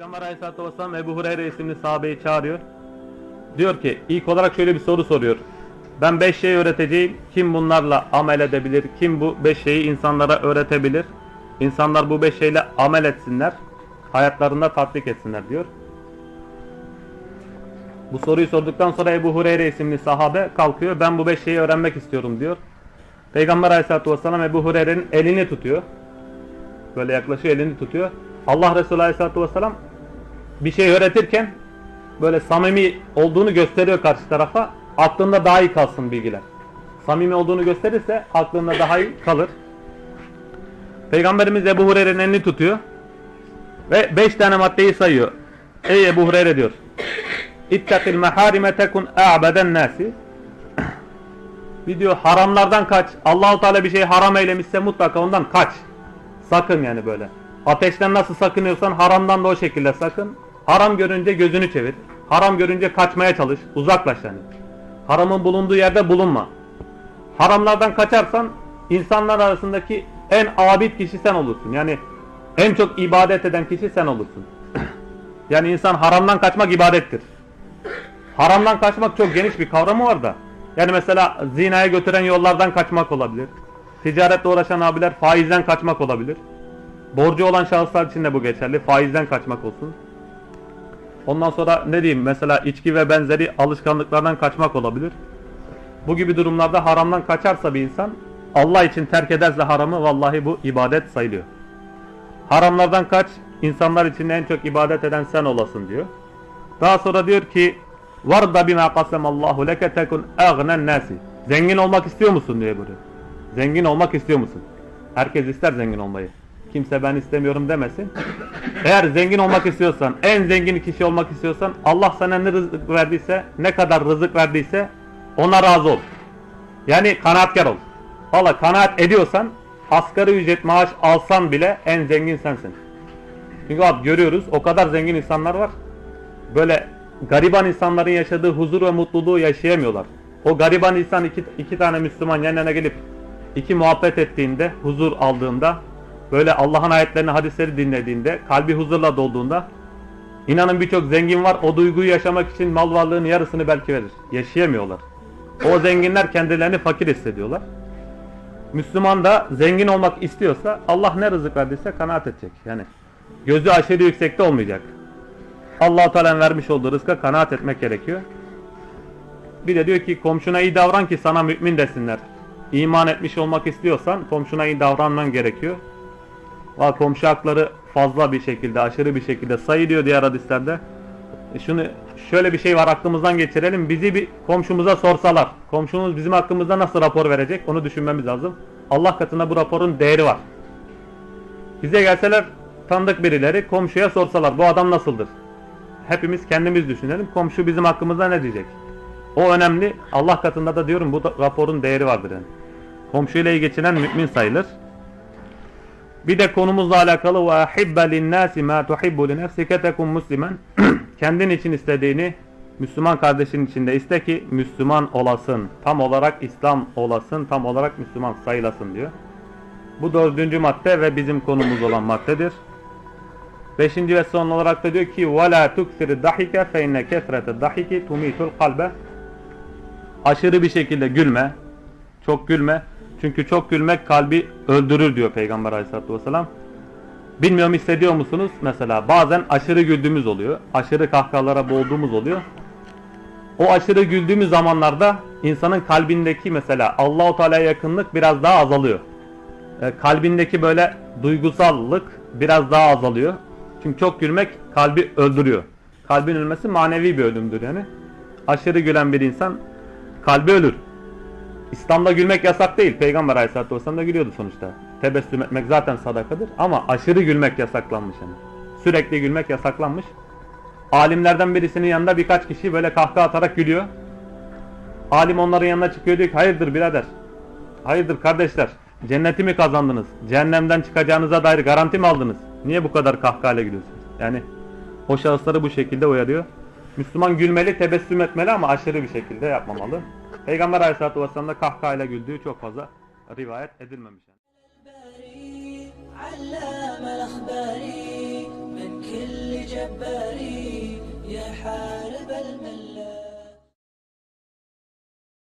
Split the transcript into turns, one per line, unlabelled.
Peygamber Aleyhisselatü Vesselam Ebu Hureyre isimli sahabeyi çağırıyor. Diyor ki ilk olarak şöyle bir soru soruyor. Ben beş şey öğreteceğim. Kim bunlarla amel edebilir? Kim bu beş şeyi insanlara öğretebilir? İnsanlar bu beş şeyle amel etsinler. Hayatlarında tatbik etsinler diyor. Bu soruyu sorduktan sonra Ebu Hureyre isimli sahabe kalkıyor. Ben bu beş şeyi öğrenmek istiyorum diyor. Peygamber Aleyhisselatü Vesselam Ebu Hureyre'nin elini tutuyor. Böyle yaklaşıyor elini tutuyor. Allah Resulü Aleyhisselatü Vesselam bir şey öğretirken böyle samimi olduğunu gösteriyor karşı tarafa. Aklında daha iyi kalsın bilgiler. Samimi olduğunu gösterirse aklında daha iyi kalır. Peygamberimiz Ebu Hureyre'nin elini tutuyor. Ve beş tane maddeyi sayıyor. Ey Ebu Hureyre diyor. İttakil meharime tekun a'beden nasi. Bir diyor haramlardan kaç. Allahu Teala bir şey haram eylemişse mutlaka ondan kaç. Sakın yani böyle. Ateşten nasıl sakınıyorsan haramdan da o şekilde sakın. Haram görünce gözünü çevir. Haram görünce kaçmaya çalış. Uzaklaş yani. Haramın bulunduğu yerde bulunma. Haramlardan kaçarsan insanlar arasındaki en abid kişi sen olursun. Yani en çok ibadet eden kişi sen olursun. yani insan haramdan kaçmak ibadettir. Haramdan kaçmak çok geniş bir kavramı var da. Yani mesela zinaya götüren yollardan kaçmak olabilir. Ticaretle uğraşan abiler faizden kaçmak olabilir. Borcu olan şahıslar için de bu geçerli. Faizden kaçmak olsun. Ondan sonra ne diyeyim mesela içki ve benzeri alışkanlıklardan kaçmak olabilir. Bu gibi durumlarda haramdan kaçarsa bir insan Allah için terk ederse haramı vallahi bu ibadet sayılıyor. Haramlardan kaç, insanlar için en çok ibadet eden sen olasın diyor. Daha sonra diyor ki Varda bima qasemallahu leke tekun agnen nasi. Zengin olmak istiyor musun diye böyle. Zengin olmak istiyor musun? Herkes ister zengin olmayı. Kimse ben istemiyorum demesin. Eğer zengin olmak istiyorsan, en zengin kişi olmak istiyorsan Allah sana ne rızık verdiyse, ne kadar rızık verdiyse ona razı ol. Yani kanaatkar ol. Valla kanaat ediyorsan asgari ücret maaş alsan bile en zengin sensin. Çünkü abi görüyoruz o kadar zengin insanlar var. Böyle gariban insanların yaşadığı huzur ve mutluluğu yaşayamıyorlar. O gariban insan iki, iki tane Müslüman yan yana gelip iki muhabbet ettiğinde, huzur aldığında, böyle Allah'ın ayetlerini, hadisleri dinlediğinde, kalbi huzurla dolduğunda, inanın birçok zengin var, o duyguyu yaşamak için mal varlığının yarısını belki verir. Yaşayamıyorlar. O zenginler kendilerini fakir hissediyorlar. Müslüman da zengin olmak istiyorsa Allah ne rızık verdiyse kanaat edecek. Yani gözü aşırı yüksekte olmayacak. allah Teala'nın vermiş olduğu rızka kanaat etmek gerekiyor. Bir de diyor ki komşuna iyi davran ki sana mümin desinler. İman etmiş olmak istiyorsan komşuna iyi davranman gerekiyor. Var komşu hakları fazla bir şekilde, aşırı bir şekilde sayılıyor diğer hadislerde. E şunu şöyle bir şey var aklımızdan geçirelim. Bizi bir komşumuza sorsalar, komşumuz bizim hakkımızda nasıl rapor verecek onu düşünmemiz lazım. Allah katında bu raporun değeri var. Bize gelseler tanıdık birileri komşuya sorsalar bu adam nasıldır? Hepimiz kendimiz düşünelim. Komşu bizim hakkımızda ne diyecek? O önemli. Allah katında da diyorum bu da, raporun değeri vardır yani. Komşuyla iyi geçinen mümin sayılır. Bir de konumuzla alakalı ve ahibbe linnâsi mâ tuhibbu li nefsike tekun muslimen. Kendin için istediğini Müslüman kardeşin içinde iste ki Müslüman olasın. Tam olarak İslam olasın. Tam olarak Müslüman sayılasın diyor. Bu dördüncü madde ve bizim konumuz olan maddedir. Beşinci ve son olarak da diyor ki وَلَا تُكْسِرِ دَحِكَ فَاِنَّ كَثْرَةَ الدَّحِكِ تُمِيتُ الْقَلْبَ Aşırı bir şekilde gülme. Çok gülme. Çünkü çok gülmek kalbi öldürür diyor Peygamber Aleyhisselatü Vesselam. Bilmiyorum hissediyor musunuz? Mesela bazen aşırı güldüğümüz oluyor. Aşırı kahkahalara boğulduğumuz oluyor. O aşırı güldüğümüz zamanlarda insanın kalbindeki mesela Allahu Teala'ya yakınlık biraz daha azalıyor. E, kalbindeki böyle duygusallık biraz daha azalıyor. Çünkü çok gülmek kalbi öldürüyor. Kalbin ölmesi manevi bir ölümdür yani. Aşırı gülen bir insan kalbi ölür. İslam'da gülmek yasak değil. Peygamber Aleyhisselatü Vesselam da gülüyordu sonuçta. Tebessüm etmek zaten sadakadır. Ama aşırı gülmek yasaklanmış yani. Sürekli gülmek yasaklanmış. Alimlerden birisinin yanında birkaç kişi böyle kahkaha atarak gülüyor. Alim onların yanına çıkıyor diyor ki hayırdır birader. Hayırdır kardeşler. Cenneti mi kazandınız? Cehennemden çıkacağınıza dair garanti mi aldınız? Niye bu kadar kahkahayla gülüyorsunuz? Yani o şahısları bu şekilde uyarıyor. Müslüman gülmeli, tebessüm etmeli ama aşırı bir şekilde yapmamalı. Peygamber Aleyhisselatü Vesselam'da kahkahayla güldüğü çok fazla rivayet edilmemiş.
Yani.